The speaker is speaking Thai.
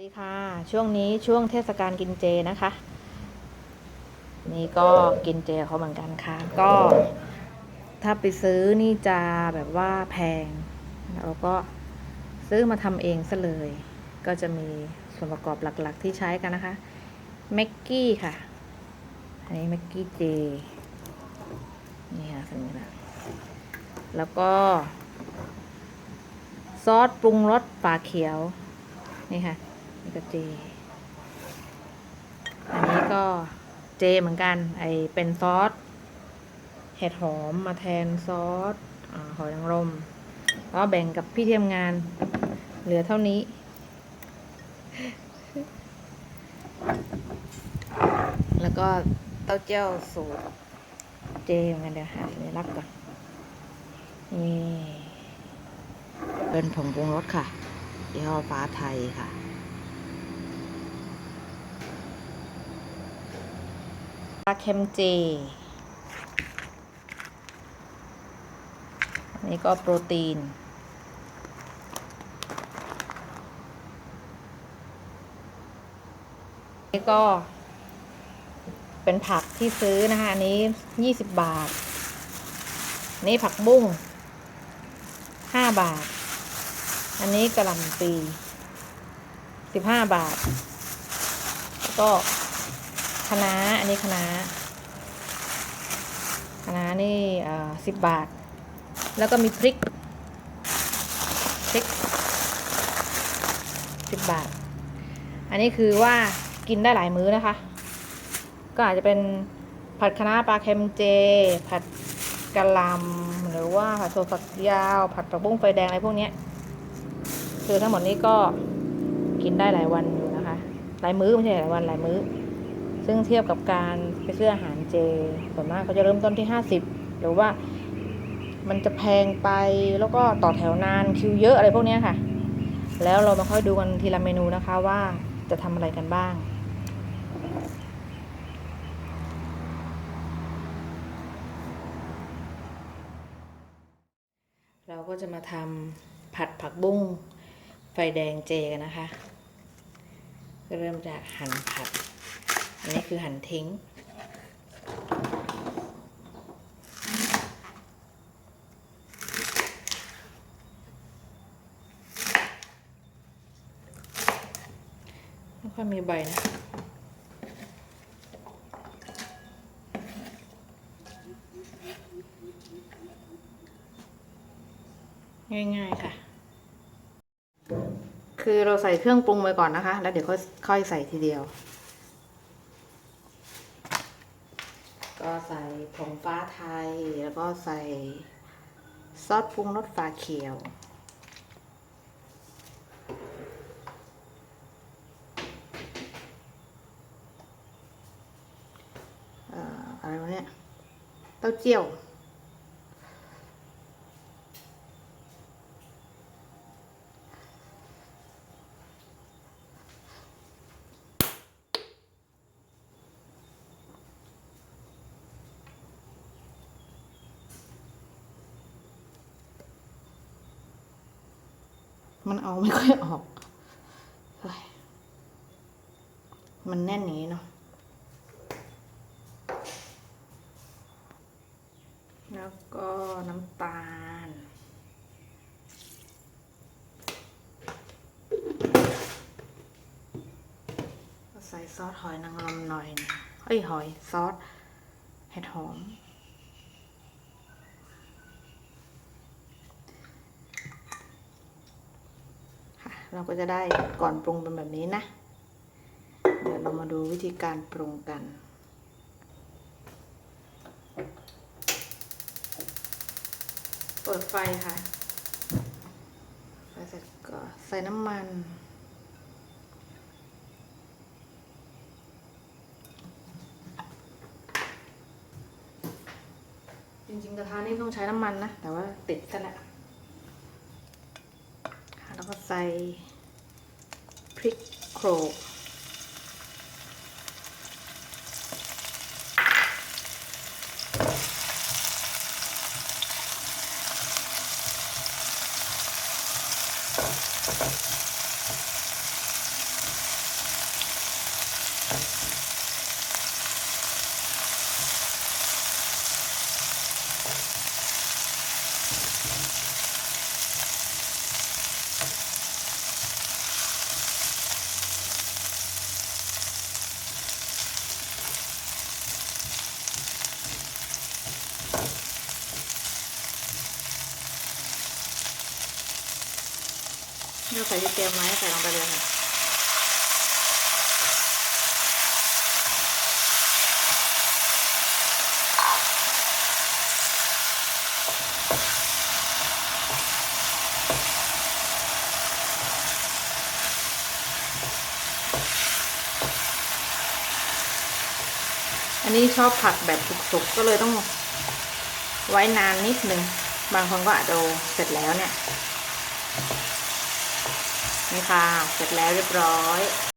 สดีค่ะ ช่วงนี้ช่วงเทศกาลกินเจนะคะ นี่ก็กินเจเขาเหมือนกันค่ะ ก็ถ้าไปซื้อนี่จะแบบว่าแพง เราก็ซื้อมาทำเองซะเลย ก็จะมีส่วนประกอบหลักๆที่ใช้กันนะคะแม็กกี้ค่ะ อันนี้แม็กกี้เจ นี่ค่ะสัญลักษณ์แล้วก็ ซอสปรุงรสฝาเขียว นี่ค่ะ นี่ก็เจ อันนี้ก็เจเหมือนกัน ไอเป็นซอสเห็ดหอมมาแทนซอสอหอยนางรมแล้วแบ่งกับพี่เทียมงาน เหลือเท่านี้แล้วก็เต้าเจี้ยวสูตรเจเหมือนกันเดี๋ยวหาสัญลักษณ์ก่อน นี่ เป็นผงปรุงรสค่ะยี่ห้อฟ้าไทยค่ะ ลาเค็มเจ อันนี้ก็โปรตีน นี่ก็ เป็นผักที่ซื้อนะคะ อันนี้ยี่สิบบาท นี่ผักบุ้งห้าบาท อันนี้กระหล่ำปีสิบห้าบาท ก็ คะน้าอันนี้คะน้าคะน้านี่สิบบาท แล้วก็มีพริกพริกสิบบาท อันนี้คือว่ากินได้หลายมื้อนะคะ ก็อาจจะเป็นผัดคะน้าปลาเค็มเจ ผัดกะหล่ำหรือว่าผัดถั่วฝักยาว ผัดผักบุ้งไฟแดงอะไรพวกนี้คือทั้งหมดนี้ก็กินได้หลายวันอยู่นะคะ หลายมื้อไม่ใช่หลายวันหลายมื้อ ซึ่งเทียบกับการไปซื้ออาหารเจส่วนมากเขาจะเริ่มต้นที่ห้าสิบหรือว่ามันจะแพงไปแล้วก็ต่อแถวนานคิวเยอะอะไรพวกนี้ค่ะ แล้วเรามาค่อยดูกันทีละเมนูนะคะว่าจะทำอะไรกันบ้างเราก็จะมาทำผัดผักบุ้งไฟแดงเจกันนะคะ เริ่มจากหั่นผัด อันนี้คือหั่นทิ้ง ไม่ค่อยมีใบนะง่ายๆค่ะ คือเราใส่เครื่องปรุงไปก่อนนะคะ แล้วเดี๋ยวค่อยค่อยใส่ทีเดียว ก็ใส่ผงฟ้าไทย แล้วก็ใส่ซอสปรุงรสฟ้าเขียวเอ่ออะไรวะเนี่ย เต้าเจี้ยว มันเอาไม่ค่อยออก มันแน่นอย่างนี้เนาะ แล้วก็น้ำตาล ใส่ซอสหอยนางรมหน่อยนะเอ้ยหอยซอสเห็ดหอม เราก็จะได้ก่อนปรุงเป็นแบบนี้นะ เดี๋ยวเรามาดูวิธีการปรุงกัน เปิดไฟค่ะไฟเสร็จก็ใส่น้ำมันจริงๆกระทะนี่ต้องใช้น้ำมันนะ แต่ว่าติดซะแล้วค่ะ ใส่พริกโขลก เนื้อใส่ที่เตรียมไว้ใส่ลงไปเลยค่ะอันนี้ชอบผัดแบบสุกๆ ก็เลยต้องไว้นานนิดนึง บางคนก็อาจจะเสร็จแล้วเนี่ย นี่ค่ะ เสร็จแล้วเรียบร้อย